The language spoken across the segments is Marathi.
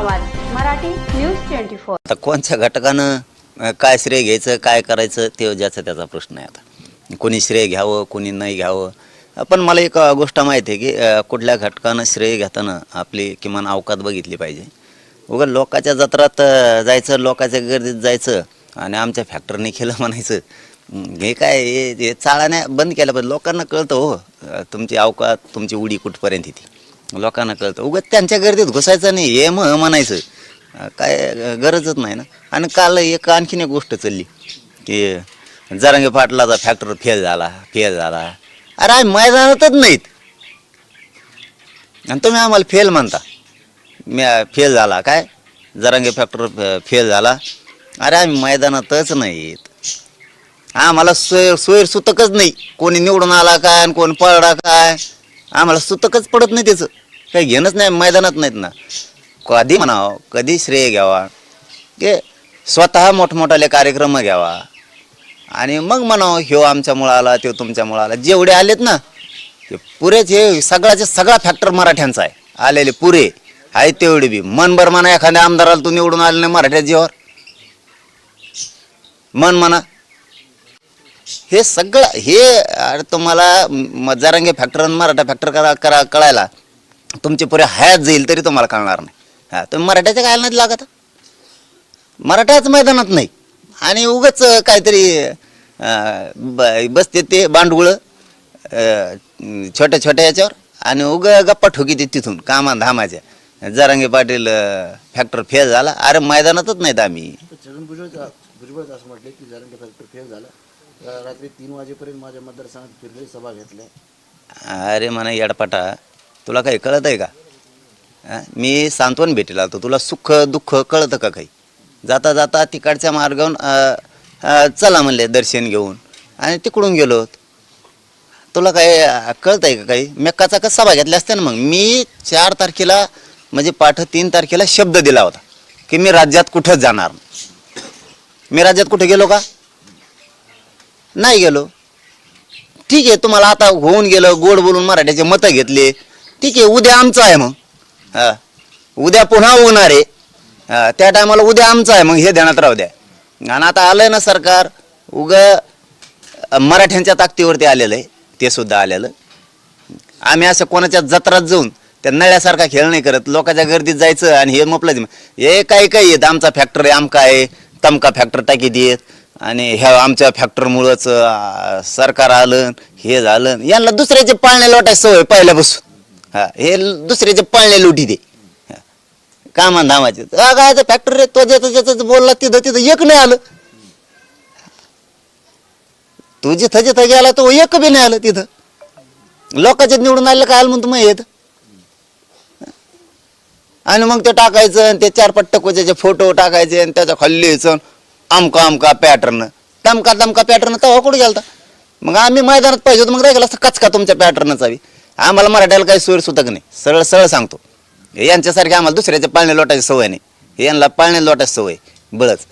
आवाज मराठी न्यूज ट्वेंटी फोर. आता कोणत्या घटकानं अं, काय श्रेय घ्यायचं काय करायचं ते ज्याचा त्याचा प्रश्न आहे आता. कोणी श्रेय घ्यावं कोणी नाही घ्यावं. पण मला एक अं, गोष्ट माहिती आहे की अं, कुठल्या घटकानं श्रेय घेताना आपली किमान अवकात बघितली पाहिजे. उगा लोकाच्या जत्रात अं, जायचं लोकाच्या गर्दीत जायचं आणि आमच्या फॅक्टरीने केलं म्हणायचं. हं, हे काय हे हे चाळाण्या बंद केलं पाहिजे. लोकांना कळतं हो अं, तुमची अवकात तुमची उडी कुठपर्यंत येते. लोकांना कळतं. उगाच त्यांच्या गर्दीत घुसायचं नाही हे मग म्हणायचं. काय गरजच नाही ना. आणि काल एक आणखीन एक गोष्ट चालली. की जरांगे पाटलाचा फॅक्टर फेल झाला फेल झाला. अरे आम्ही मैदानातच नाहीत. आणि तुम्ही आम्हाला फेल म्हणता. मी फेल झाला काय? जरांगे फॅक्टर फेल झाला. अरे आम्ही मैदानातच नाहीत. आम्हाला सोय सोयर सुतकच नाही. कोणी निवडून आला काय आणि कोण पळला काय? आम्हाला सुतकच पडत नाही त्याचं. काही घेणंच नाही मैदानात नाहीत ना. कधी म्हणावं कधी श्रेय घ्यावा. ते स्वतः मोठमोठाले कार्यक्रम घ्यावा. आणि मग म्हणावं ह्यो आमच्यामुळं आला तो तुमच्यामुळं आला. जेवढे आलेत ना ते पुरेच हे सगळ्याचे सगळा फॅक्टर मराठ्यांचा आहे. आलेले पुरे आहे तेवढे बी. मनभर म्हणा एखाद्या आमदाराला तू निवडून आले नाही मराठ्या जीवावर. मन म्हणा. हे सगळं हे अरे तुम्हाला म- फॅक्टर आणि मराठा फॅक्टर करा करा कळायला. तुमची पुरे हयात जाईल तरी तुम्हाला कळणार नाही. हा तुम्ही मराठ्याच्या काय नाही लागत? मराठाच मैदानात नाही. आणि उगच काहीतरी बसते ते बांडगुळं छोट्या छोट्या याच्यावर. आणि उग गप्पा ठोकीते तिथून कामा धामाच्या. जरांगे पाटील फॅक्टर फेल झाला. अरे मैदानातच नाहीत आम्ही. भुजबळ असं म्हटले की जरांगे फॅक्टर फेल झाला. रात्री तीन वाजेपर्यंत माझ्या मतदारसंघात फिरले सभा घेतल्या. अरे म्हणा येडपाटा. तुला काही कळत आहे का? मी सांत्वन भेटेल आलो तुला सुख दुःख कळतं का काही? जाता जाता तिकडच्या मार्गावरून चला म्हणले दर्शन घेऊन. आणि तिकडून गेलो तुला काय कळत आहे का काही? मेक्काचा कसा सभा घेतला असते ना मग? मी चार तारखेला म्हणजे पाठ तीन तारखेला शब्द दिला होता की मी राज्यात कुठंच जाणार? मी राज्यात कुठे गेलो का? नाही गेलो. ठीक आहे तुम्हाला आता होऊन गेलं गोड बोलून मराठ्याचे मतं घेतले. ठीक आहे उद्या आमचं आहे मग. हा. उद्या पुन्हा होणार आहे. हा. त्या टायमाला उद्या आमचं आहे मग हे ध्यानात राहू द्या. आणि आता आलंय ना सरकार उग मराठ्यांच्या ताकदीवरती आलेलं आहे. ते सुद्धा आलेलं. आम्ही असं कोणाच्या जत्रात जाऊन त्या नळ्यासारखा खेळ नाही करत. लोकांच्या गर्दीत जायचं आणि हे म्हटलं हे काही काही येत आमचा फॅक्टर आहे आमका आहे तमका फॅक्टर टाकी देत. आणि ह्या आमच्या फॅक्टरमुळंच सरकार आलं हे झालं. यांना दुसऱ्याचे पाळणे लोटायची सवय पहिल्यापासून. हा हे दुसऱ्याचे पळले लुटी दे. कामा धामाचे काय फॅक्टर रे तो ज्याचं ज्याचं बोलला तिथं तिथं एक नाही आलं. तू जिथं जिथं गेला तो एक बी नाही आलं तिथं. लोकांच्या निवडून आलं काय आलं म्हणतो मग येत? आणि मग ते टाकायचं आणि ते चार पट्ट कोच्याचे फोटो टाकायचे आणि त्याचा खाल्लीचं आमका आमका पॅटर्न तमका तमका पॅटर्न तवा कुठे गेलता? मग आम्ही मैदानात पाहिजे होतो मग राहिला असं कचका तुमच्या पॅटर्नचा बी. आम्हाला मराठ्याला काही सोयी सुतक नाही. सरळ सरळ सांगतो. हे यांच्यासारखे आम्हाला दुसऱ्याच्या पाळणे लोटायची सवय नाही. हे यांना पाळणे लोटायची सवय. बळच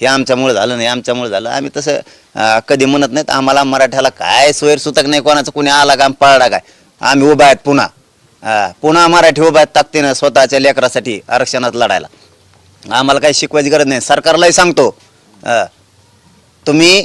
हे आमच्यामुळे झालं नाही आमच्यामुळे झालं. आम्ही तसं कधी म्हणत नाहीत आम्हाला मराठ्याला काय सोयर सुतक नाही कोणाचं कोणी आला का पाळला काय. आम्ही उभा आहेत पुन्हा. पुन्हा मराठी उभा आहेत ताकदीनं स्वतःच्या लेकरासाठी आरक्षणात लढायला. आम्हाला काही शिकवायची गरज नाही. सरकारलाही सांगतो. तुम्ही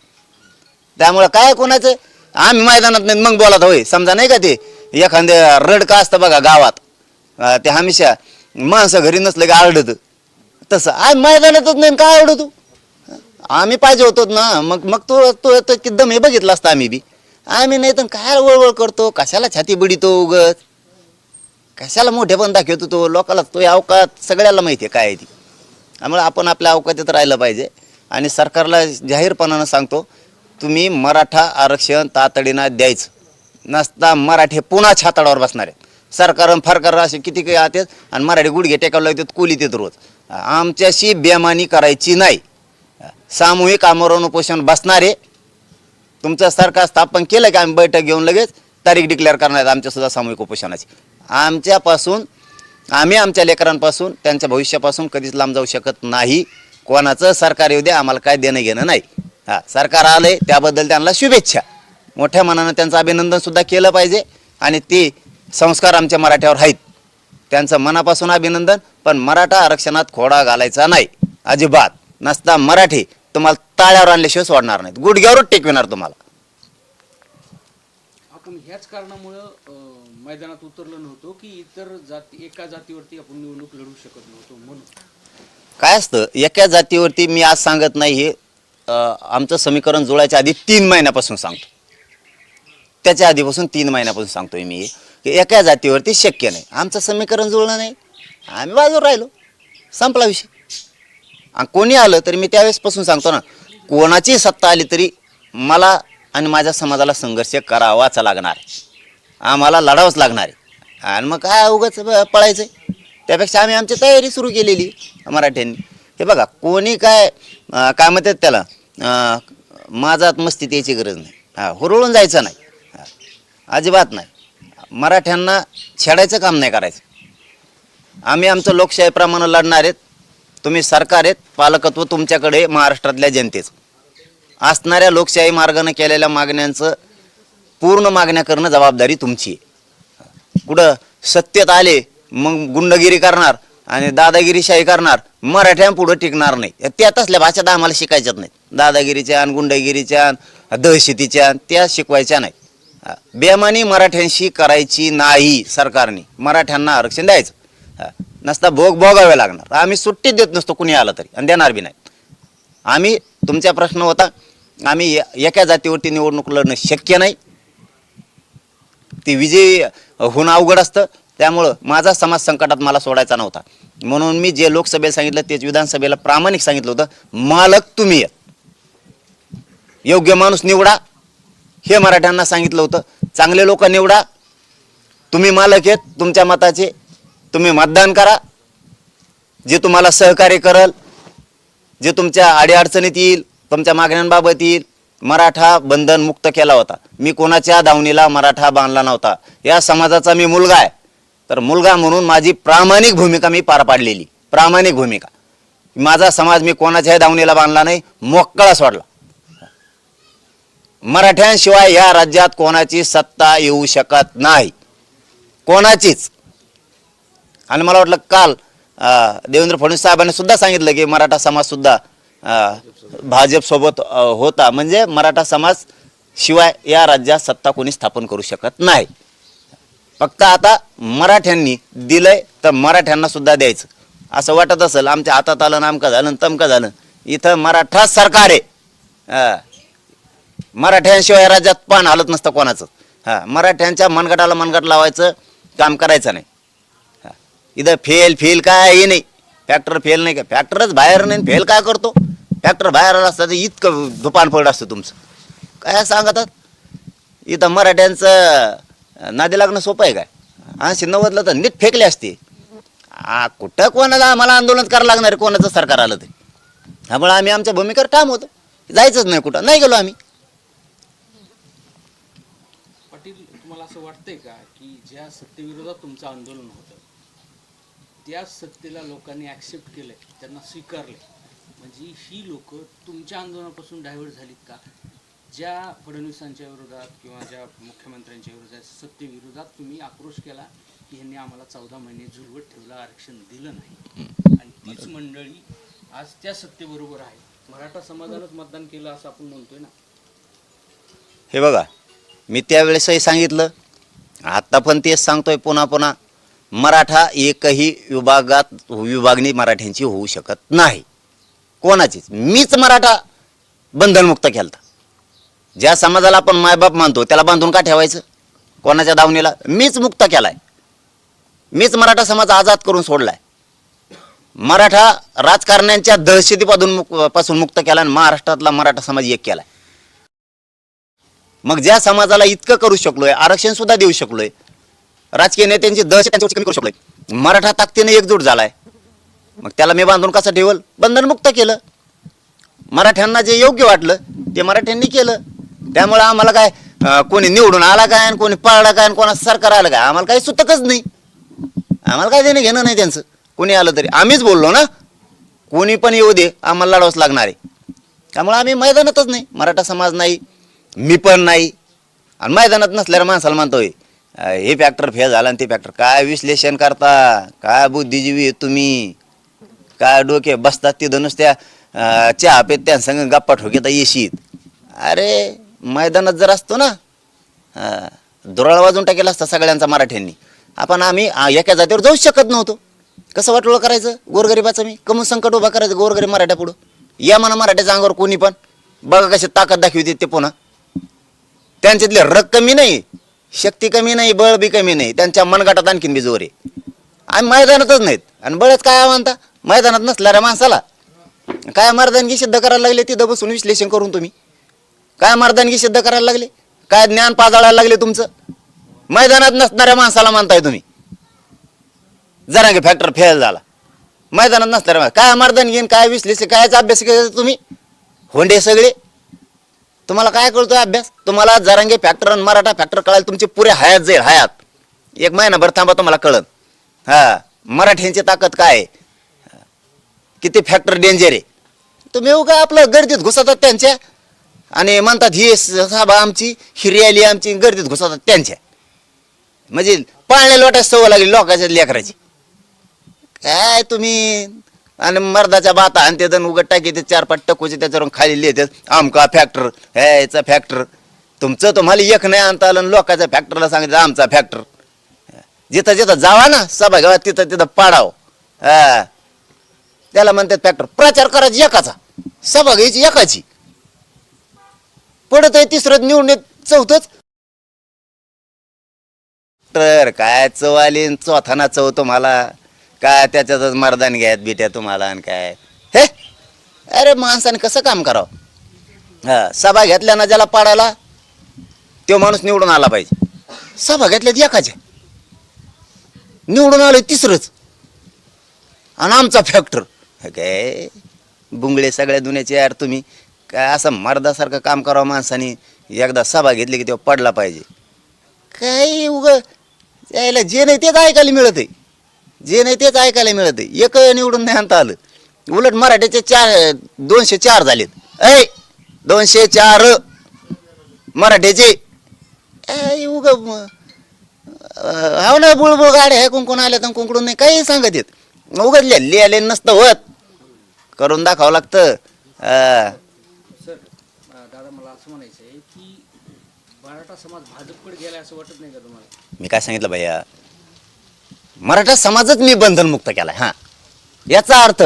त्यामुळं काय कोणाचं? आम्ही मैदानात नाही मग बोलत होय. समजा नाही का ते? एखाद्या रडका असतं बघा गावात. अं, ते हमेशा माणसं घरी नसलं की आरडत. तसं. आम्ही मैदानातच नाही काय आवडत तू आम्ही पाहिजे होतो ना. मग मग तो तो तो दम हे बघितलं असतं आम्ही बी. आम्ही नाही तर काय वळवळ करतो? कशाला छाती बडीतो उगत? कशाला मोठे पण दाखवतो तो? लोकाला तो अवकात सगळ्याला माहिती आहे काय आहे ती. त्यामुळे आपण आपल्या अवकातीत राहिलं पाहिजे. आणि सरकारला जाहीरपणानं सांगतो तुम्ही मराठा आरक्षण तातडीनं द्यायचं. नसता मराठे पुन्हा छाताडावर बसणार आहेत. सरकार फरकार असे किती काही आतात आणि मराठी गुडघे टेकावं लागतात कोली देत रोज. आमच्याशी बेमानी करायची नाही. सामूहिक आमरण उपोषण बसणारे. तुमचं सरकार स्थापन केलं की आम्ही बैठक घेऊन लगेच तारीख डिक्लेअर करणार आहेत आमच्यासुद्धा सामूहिक उपोषणाची. आमच्यापासून आम्ही आमच्या लेकरांपासून त्यांच्या भविष्यापासून कधीच लांब जाऊ शकत नाही. कोणाचं सरकार येऊ द्या आम्हाला काय देणं घेणं नाही. हां सरकार आलंय त्याबद्दल त्यांना शुभेच्छा. मोठ्या मनानं त्यांचं अभिनंदनसुद्धा केलं पाहिजे आणि ते संस्कार आमच्या मराठ्यावर आहेत. त्यांचं मनापासून अभिनंदन पण मराठा आरक्षणात खोडा घालायचा नाही. अजिबात. नसता मराठी तुम्हाला ताळ्यावर आणल्याशिवाय सोडणार नाहीत. गुडघ्यावरच टेकविणार तुम्हाला. आपण ह्याच कारणामुळं अं, मैदानात उतरलो नव्हतो की इतर जाती एका जातीवरती आपण निवडणूक लढू शकत नव्हतो म्हणून. काय असतं एका जातीवरती मी आज सांगत नाही हे आमचं समीकरण जुळायच्या आधी तीन महिन्यापासून सांगतो. त्याच्या आधीपासून तीन महिन्यापासून सांगतोय मी. हे, की एका जातीवरती शक्य नाही. आमचं समीकरण जुळलं नाही. आम्ही बाजूवर राहिलो. संपला विषय. आणि कोणी आलं तरी मी त्यावेळेसपासून सांगतो ना कोणाची सत्ता आली तरी मला आणि माझ्या समाजाला संघर्ष करावाच लागणार. आम्हाला लढावंच लागणार आहे. आणि मग काय उगाच पळायचं आहे त्यापेक्षा आम्ही आमची तयारी सुरू केलेली मराठ्यांनी. हे बघा कोणी काय अं, काय म्हणतात त्याला? अं, माझात मस्ती द्यायची गरज नाही. हा हुरळून जायचं नाही. हा, अजिबात नाही. मराठ्यांना छेडायचं काम नाही करायचं. आम्ही आमचं लोकशाहीप्रमाणे लढणार आहेत. तुम्ही सरकार आहेत. पालकत्व तुमच्याकडे आहे, महाराष्ट्रातल्या जनतेचं. असणाऱ्या लोकशाही मार्गाने केलेल्या मागण्यांचं पूर्ण मागण्या करणं जबाबदारी तुमची आहे. कुठं सत्तेत आले मग गुंडगिरी करणार आणि दादागिरीशाही करणार मराठ्यांपुढं टिकणार नाही. त्या तसल्या भाषा तर आम्हाला शिकायच्याच नाहीत. दादागिरीच्या आणि गुंडगिरीच्या आणि दहशतीच्या आणि त्या शिकवायच्या नाही बेमानी मराठ्यांशी करायची नाही सरकारने. मराठ्यांना आरक्षण द्यायचं. नसता भोग भोगावे लागणार. आम्ही सुट्टी देत नसतो कुणी आलं तरी आणि देणार बी नाही. आम्ही तुमचा प्रश्न होता आम्ही एका जातीवरती निवडणूक लढणं शक्य नाही. ती विजयी होणं अवघड असतं. त्यामुळं माझा समाज संकटात मला सोडायचा नव्हता. म्हणून मी जे लोकसभेला सांगितलं तेच विधानसभेला प्रामाणिक सांगितलं होतं मालक तुम्ही आहेत योग्य माणूस निवडा हे मराठ्यांना सांगितलं होतं. चांगले लोक निवडा तुम्ही मालक आहेत तुमच्या मताचे तुम्ही मतदान करा. जे तुम्हाला सहकार्य करल जे तुमच्या अडीअडचणीत येईल तुमच्या मागण्यांबाबत येईल मराठा बंधन मुक्त केला होता. मी कोणाच्या धावणीला मराठा बांधला नव्हता. या समाजाचा मी मुलगा आहे. तर मुलगा म्हणून माझी प्रामाणिक भूमिका मी पार पाडलेली. प्रामाणिक भूमिका. माझा समाज मी कोणाच्याही दावणीला बांधला नाही मोकळा सोडला. मराठ्यांशिवाय या राज्यात कोणाची सत्ता येऊ शकत नाही. कोणाचीच. आणि मला वाटलं काल देवेंद्र फडणवीस साहेबांनी सुद्धा सांगितलं की मराठा समाज सुद्धा भाजपसोबत होता. म्हणजे मराठा समाज शिवाय या राज्यात सत्ता कोणी स्थापन करू शकत नाही. फक्त आता मराठ्यांनी दिलंय तर मराठ्यांना सुद्धा द्यायचं. असं वाटत असेल आमच्या हातात आलं नामकं झालं तमकं झालं. इथं मराठा सरकार आहे. मराठ्यांशिवाय राज्यात पान हालत नसतं कोणाचं. हां. मराठ्यांच्या मनगटाला मनगट लावायचं काम करायचं नाही. हां. इथं फेल फेल काय हे नाही. फॅक्टर फेल नाही का? फॅक्टरच बाहेर नाही फेल काय करतो? फॅक्टर बाहेर आला असतं तर इतकं दुपान पड असतं तुमचं. काय सांगतात? इथं मराठ्यांचं नादी लागणं सोपं आहे काय? ऐंशी नव्वदला तर नीट फेकले असते. आ कुठं कोणाला आम्हाला आंदोलन करावं लागणार कोणाचं सरकार आलं ते? त्यामुळे आम्ही आमच्या भूमिकेवर ठाम होतो. जायचंच नाही कुठं. नाही गेलो आम्ही. पाटील तुम्हाला असं वाटतंय का की ज्या सत्तेविरोधात तुमचं आंदोलन होतं त्या सत्तेला लोकांनी ॲक्सेप्ट केलंय त्यांना स्वीकारले म्हणजे ही लोक तुमच्या आंदोलनापासून डायव्हर्ट झालीत का? ज्या फडणवीसांच्या विरोधात किंवा ज्या मुख्यमंत्र्यांच्या विरोधात सत्तेविरोधात तुम्ही आक्रोश केला की ह्यांनी आम्हाला चौदा महिने झुलवत ठेवलं आरक्षण दिलं नाही. आणि तीच मंडळी आज त्या सत्तेबरोबर आहे. मराठा समाजानंच मतदान केलं असं आपण म्हणतोय ना. हे बघा मी त्यावेळेसही सांगितलं आता पण तेच सांगतोय पुन्हा पुन्हा मराठा एकही विभागात विभागणी मराठ्यांची होऊ शकत नाही. कोणाचीच. मीच मराठा बंधनमुक्त केलता. ज्या समाजाला आपण मायबाप मानतो त्याला बांधून का ठेवायचं? कोणाच्या दावणीला? मीच मुक्त केलाय. मीच मराठा समाज आजाद करून सोडलाय. मराठा राजकारण्यांच्या दहशतीपासून मुकपासून मुक्त केला आणि महाराष्ट्रातला मराठा समाज एक केलाय. मग ज्या समाजाला इतकं करू शकलोय आरक्षण सुद्धा देऊ शकलोय राजकीय नेत्यांची दहशत त्यांच्यावरची कमी करू शकलोय मराठा ताकदीने एकजूट झालाय. मग त्याला मी बांधून कसं ठेवल? बंधनमुक्त केलं. मराठ्यांना जे योग्य वाटलं ते मराठ्यांनी केलं. त्यामुळे आम्हाला काय अं, कोणी निवडून आला काय आणि कोणी पळला काय आणि कोणा सरकार आलं काय आम्हाला काही सुतकच नाही. आम्हाला काय देणं घेणं नाही त्यांचं. कोणी आलं तरी. आम्हीच बोललो ना. कोणी पण येऊ दे आम्हाला लढावंच लागणार आहे. त्यामुळे आम्ही मैदानातच नाही. मराठा समाज नाही मी पण नाही. आणि मैदानात नसल्यावर माणसाला म्हणतोय अं, हे फॅक्टर फेल झाला आणि ते फॅक्टर काय विश्लेषण करता? काय बुद्धिजीवी आहे तुम्ही? काय डोके बसतात तिथं नुसत्या अं, चहा पेत त्या संग गप्पा ठोकेता येशीत. अरे मैदानात जर असतो ना दुराळ वाजून टाकेला असता सगळ्यांचा मराठ्यांनी. आपण आम्ही एका जातीवर जाऊच शकत नव्हतो. कसं वाटलं करायचं? गोरगरिबाचं मी. कमून संकट उभा करायचं गोरगरीब मराठ्या पुढं. या म्हणा मराठ्याच्या अंगावर कोणी पण. बघा कशी ताकद दाखवते ते पुन्हा. त्यांच्यातले रग कमी नाही शक्ती कमी नाही बळ बी कमी नाही. त्यांच्या मनगटात आणखीन बी जोर आहे. आम्ही मैदानातच नाहीत. आणि बळच काय म्हणता मैदानात नसणाऱ्या माणसाला. काय मर्दानगी सिद्ध करायला लागले तिथं बसून विश्लेषण करून तुम्ही. काय मर्दानगी सिद्ध करायला लागले? काय ज्ञान पाजाळायला लागले तुमचं? मैदानात नसणाऱ्या माणसाला मानताय तुम्ही. जरा फॅक्टर फेल झाला. मैदानात नसणाऱ्या काय मर्दानगी घेईन काय विश्लेषण कायचा अभ्यास केला तुम्ही? होंडे सगळे? तुम्हाला काय कळतोय अभ्यास? तुम्हाला जरांगे फॅक्टर आणि मराठा फॅक्टर कळायला तुमची पुरे हयात जाईल हयात. एक महिनाभर थांबा तुम्हाला कळत हा मराठ्यांची ताकद काय? आहे किती फॅक्टर डेंजर आहे? तुम्ही येऊ का आपलं गर्दीत घुसतात त्यांच्या? आणि म्हणतात ही सभा आमची ही रॅली आमची गर्दीत घुसवतात त्यांच्या. म्हणजे पाळण्या लोटायची सवय लागली लोकांच्या लेकराची. काय तुम्ही? आणि मर्दाच्या बाता आणि ते जण उघड टाकी ते चार पाच टकोचे त्याच्यावरून खाली लिहितात आमका फॅक्टर ह्याचा फॅक्टर तुमचं तुम्हाला एक नाही आणता आलं आणि लोकांच्या फॅक्टरला सांगितलं आमचा फॅक्टर जिथं जिथं जावा ना सभा घ्यावा तिथं तिथं पाडाव. हा. त्याला म्हणतात फॅक्टर प्रचार करायची एकाचा. सभा घ्यायची एकाची. पडत आहे तिसरं निवडून येत तर काय चव आली न चौथाना चव तुम्हाला? काय त्याच्यातच मर्दान घ्यायत बिट्या तुम्हाला आणि काय? हे? अरे माणसाने कसं काम करावं? हा सभा घेतल्या ना ज्याला पाडायला तो माणूस निवडून आला पाहिजे. सभा घेतल्यात एकाच्या निवडून आलोय तिसरंच. आणि आमचा फॅक्टर काय? बुंगळे सगळ्या दुनियाचे यार तुम्ही. काय असं मर्दासारखं काम करावं माणसाने? एकदा सभा घेतली की तेव्हा पडला पाहिजे. काही उग यायला जे नाही तेच ऐकायला मिळत आहे जे नाही तेच ऐकायला मिळत आहे एक निवडून नाही आणता आलं. उलट मराठीचे चार दोनशे चार झालेत. ऐ दोनशे चार. मराठीचे. ऐ उग हो ना बुळबुळ गाड्या आहे कुंकून आल्या तर कुंकडून नाही काही सांगत येत. उगत लिहिले नसतं होत. करून दाखावं लागतं. दादा मला असं म्हणायचं आहे की मराठा समाज भाजपकडे गेला असं वाटत नाही का तुम्हाला? मी काय सांगितलं भैया? मराठा समाजच मी बंधनमुक्त केलाय हा. याचा अर्थ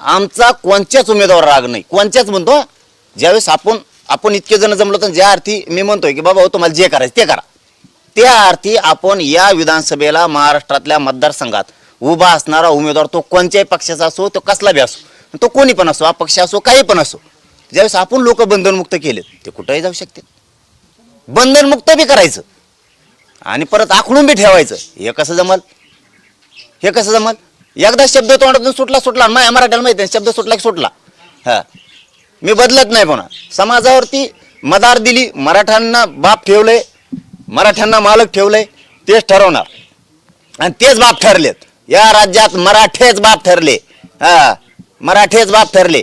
आमचा कोणत्याच उमेदवार राग नाही. कोणत्याच म्हणतो ज्यावेळेस आपण आपण इतके जण जमलो तर ज्या अर्थी मी म्हणतोय की बाबा हो, तुम्हाला जे करायचं ते करा. त्या अर्थी आपण या विधानसभेला महाराष्ट्रातल्या मतदारसंघात उभा असणारा उमेदवार तो कोणत्याही पक्षाचा असो तो कसला बी असो तो कोणी पण असो अपक्ष असो काही पण असो ज्यावेळेस आपण लोक बंधनमुक्त केले ते कुठंही जाऊ शकते बंधनमुक्त बी करायचं. आणि परत आखडून बी ठेवायचं. हे कसं जमल? हे कसं जमल? एकदा शब्द तोंडातून सुटला सुटला. माझ्या मराठ्याला माहिती आहे शब्द सुटला की सुटला. हा. मी बदलत नाही पुन्हा. समाजावरती मदार दिली मराठ्यांना बाप ठेवलंय मराठ्यांना मालक ठेवलंय तेच ठरवणार. आणि तेच बाप ठरलेत. या राज्यात मराठेच बाप ठरले. हा. मराठेच बाप ठरले.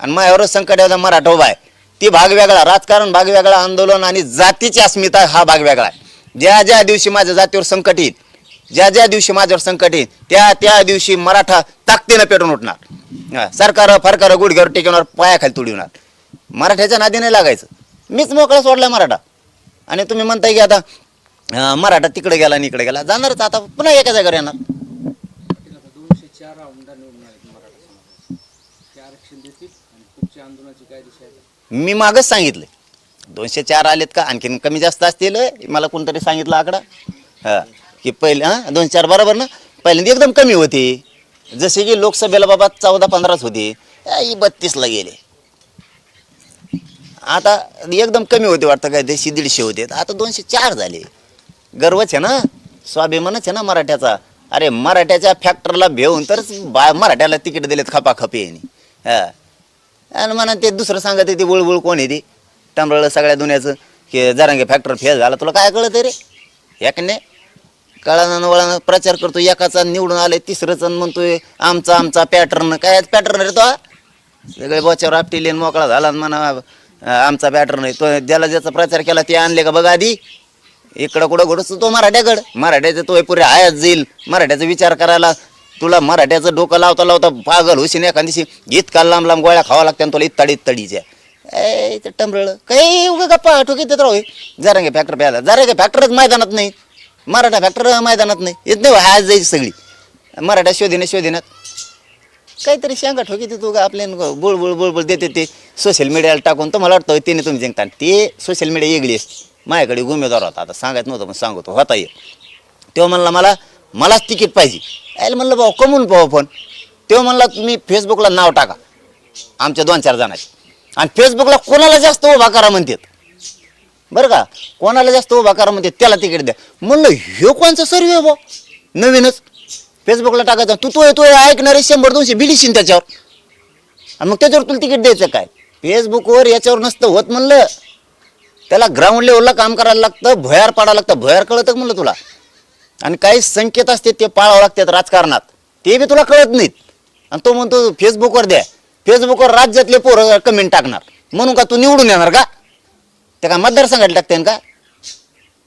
आणि माझ्यावरच संकट मराठा उभा आहे. ती भाग वेगळा राजकारण भाग वेगळा आंदोलन आणि जातीची अस्मिता हा भाग वेगळा आहे. ज्या ज्या दिवशी माझ्या जातीवर संकट येईल ज्या ज्या दिवशी माझ्यावर संकट येईल त्या त्या दिवशी मराठा ताकदीनं पेटून उठणार. सरकार फरकार गुडघ्यावर टेकवणार पायाखाली तुडविणार मराठ्याच्या नादी नाही लागायचं. मीच मोकळा सोडला मराठा. आणि तुम्ही म्हणताय की आता मराठा तिकडे गेला आणि इकडे गेला. जाणारच आता पुन्हा एका जागेवर येणार पाटील आता दोनशे चार आमदार निवडून आहेत मराठा समाजाचे ते आरक्षण देतील आणि पुढच्या आंदोलनाची काय दिशा आहे मी मागच सांगितलं दोनशे चार आलेत का? आणखीन कमी जास्त असतील मला कोणतरी सांगितलं आकडा? हा की पहिले हां दोन चार बरोबर ना? पहिल्यांदा एकदम कमी होते. जसे की लोकसभेला बाबा चौदा पंधराच होते. आई बत्तीसला गेले. आता एकदम कमी होते वाटतं काय? देशी दीडशे होते. आता दोनशे चार झाले. गर्वच आहे ना? स्वाभिमानच आहे ना मराठ्याचा? अरे मराठ्याच्या फॅक्टरला भेऊन तरच बा मराठ्याला तिकीट दिलेत खपाखपी यांनी हा. आणि म्हणा ते दुसरं सांगत ते बुळबुळ कोण आहे ते? टांबरळ सगळ्या दुनियाचं की जरांगे फॅक्टर फेल झाला. तुला काय कळत रे? नाही. कळानं वळानं प्रचार करतो एकाचा निवडून आले तिसरंच म्हणतोय आमचा आमचा पॅटर्न काय पॅटर्न रे तो? सगळे बोच्यावर आपटी मोकळा झाला आणि म्हणा आमचा पॅटर्न आहे. तो ज्याला ज्याचा प्रचार केला ते आणले का बघा आधी? इकडं कुठं घडस तो मराठ्याकडं. मराठ्याचं तो पुरे आयात जाईल. मराठ्याचा विचार करायला तुला मराठ्याचं डोकं लावता लावता पागल होशील एखाद दिवशी. इतका लांब लांब गोळ्या खावा लागत्या तुला इतताडी इतताडीच्या ए ते टमरळ काही उगा गप्पा ठोकी देत राहू जरांगे फॅक्टर प्यायला जरा फॅक्टरच मैदानात नाही. मराठा फॅक्टर मैदानात नाही. येत नाही आज जायची सगळी. मराठा शोधीने शोधीनात काहीतरी शेंगा ठोकी तू का आपल्या बुळबुळ बुळबुळ देते ते. सोशल मीडियाला टाकून तर मला वाटतं तिने तुम्ही जिंकता ते सोशल मीडिया वेगळी माझ्याकडे उमेदवार होता. आता सांगायचं नव्हतं पण सांगतो. होता ये तेव्हा म्हणला मला मलाच तिकीट पाहिजे. यायला म्हणलं भाऊ कमवून पाहू पण तेव्हा म्हणला तुम्ही फेसबुकला नाव टाका. आमच्या दोन चार जणांचे. आणि फेसबुकला कोणाला जास्त उभा करा म्हणतात? बरं का? कोणाला जास्त उभा करा म्हणते त्याला तिकीट द्या. म्हणलं ह्यो कोणचा सर्वे भाऊ? नवीनच. फेसबुकला टाकायचा. तू तो तो ऐकणारे शंभर दोनशे बिलिशीन त्याच्यावर. आणि मग त्याच्यावर तुला तिकीट द्यायचं काय? फेसबुकवर याच्यावर नसतं होत म्हणलं. त्याला ग्राउंड लेवलला काम करायला लागतं भयार पाडायला लागतं. भयार कळतं का म्हणलं तुला? आणि काही संकेत असते ते पाळावं लागतात राजकारणात. ते बी तुला कळत नाहीत. आणि तो म्हणतो फेसबुकवर द्या. फेसबुकवर राज्यातले पोरं कमेंट टाकणार. म्हणून का तू निवडून येणार का? ते मतदार मतदारसंघाला टाकते का?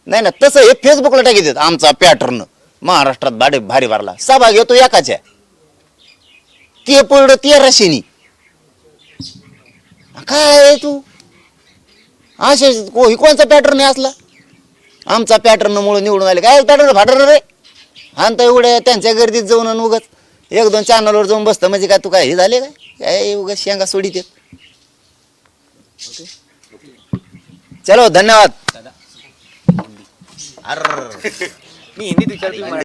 नाही ना तसं हे फेसबुकला टाकी देत आमचा पॅटर्न महाराष्ट्रात भाडे भारी भरला. सभा घेतो एकाच्या. ते पडलं तेराशेनी काय तू? असे को ही कोणचा पॅटर्न आहे असला? आमचा पॅटर्न मुळे निवडून आले. काय पॅटर्न फाटर्न रे? आणता एवढ्या त्यांच्या गर्दीत जाऊन आणि उगाच एक दोन चॅनलवर जाऊन बसतं. म्हणजे काय तू काय हे झाले काय? काय उगाच शेंगा सोडीत चलो धन्यवाद. अर मी हिंदीत विचारतो.